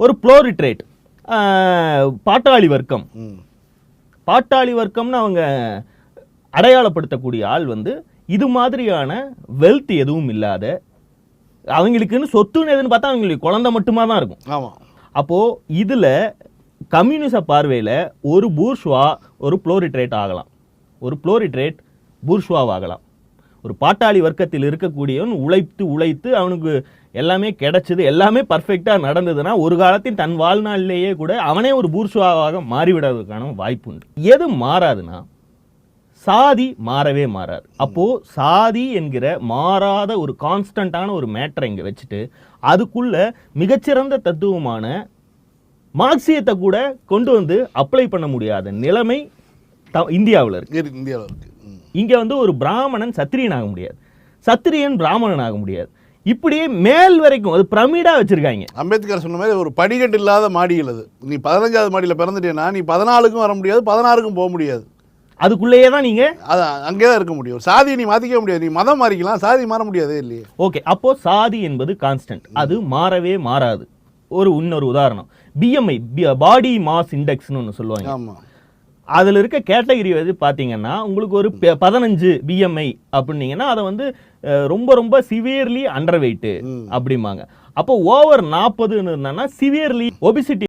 ஒரு புளோரிட்ரேட் பாட்டாளி வர்க்கம். பாட்டாளி வர்க்கம்னு அவங்க அடையாளப்படுத்தக்கூடிய ஆள் வந்து இது மாதிரியான வெல்த் எதுவும் இல்லாத அவங்களுக்குன்னு சொத்துன்னு எதுன்னு பார்த்தா அவங்களுக்கு குழந்தை மட்டுமா தான் இருக்கும். ஆமாம் அப்போ இதுல கம்யூனிச பார்வையில ஒரு பூர்ஷ்வா ஒரு புளோரிட்ரேட் ஆகலாம். ஒரு புளோரிட்ரேட் பூர்ஷ்வாவாகலாம் ஒரு பாட்டாளி வர்க்கத்தில் இருக்கக்கூடியவன் உழைத்து உழைத்து அவனுக்கு எல்லாமே கிடைச்சது எல்லாமே பர்ஃபெக்டாக நடந்ததுன்னா ஒரு காலத்தின் தன் வாழ்நாளிலேயே கூட அவனே ஒரு பூர்ஷுவாவாக மாறிவிடுவதற்கான வாய்ப்பு உண்டு. எது மாறாதுன்னா சாதி மாறவே மாறாது. அப்போது சாதி என்கிற மாறாத ஒரு கான்ஸ்டண்ட்டான ஒரு மேட்டரை இங்கே வச்சுட்டு அதுக்குள்ள மிகச்சிறந்த தத்துவமான மார்க்சியத்தை கூட கொண்டு வந்து அப்ளை பண்ண முடியாத நிலைமை த- இந்தியாவில் இருக்கு. இந்தியாவில் இருக்குது இங்க வந்து ஒரு பிராமணன் சத்திரியன் ஆக முடியாது. சத்திரியன் பிராமணன் ஆக முடியாது. இப்படியே மேல் வரைக்கும் அது பிரமிடா வச்சிருக்காங்க. அம்பேத்கர் சொன்ன மாதிரி ஒரு படிக்கட்டு இல்லாத மாடிகள் அது. நீ பதினஞ்சாவது மாடியில் பிறந்துட்டேன்னா நீ பதினாலுக்கும் வர முடியாது பதினாறுக்கும் போக முடியாது. அதுக்குள்ளேயே தான் நீங்க? அது அங்கே தான் இருக்க முடியும். சாதியை நீ மாற்றிக்க முடியாது. நீ மதம் மாறிக்கலாம் சாதி மாற முடியாதே இல்லையே. ஓகே அப்போ சாதி என்பது கான்ஸ்டன்ட். அது மாறவே மாறாது. ஒரு இன்னொரு உதாரணம். பிஎம்ஐ பாடி மாஸ் இண்டெக்ஸ்னு ஒன்று சொல்லுவாங்க. ஆமாம் அதில் இருக்க கேட்டகரி வந்து பார்த்தீங்கன்னா உங்களுக்கு ஒரு ப- பதினஞ்சு பிஎம்ஐ அப்படின்னீங்கன்னா அதை வந்து ரொம்ப ரொம்ப சிவியர்லி அண்டர் வெயிட்டு. அப்படிம்பாங்க அப்போ ஓவர் நாற்பதுன்னு இருந்தாங்கன்னா சிவியர்லி ஒபிசிட்டி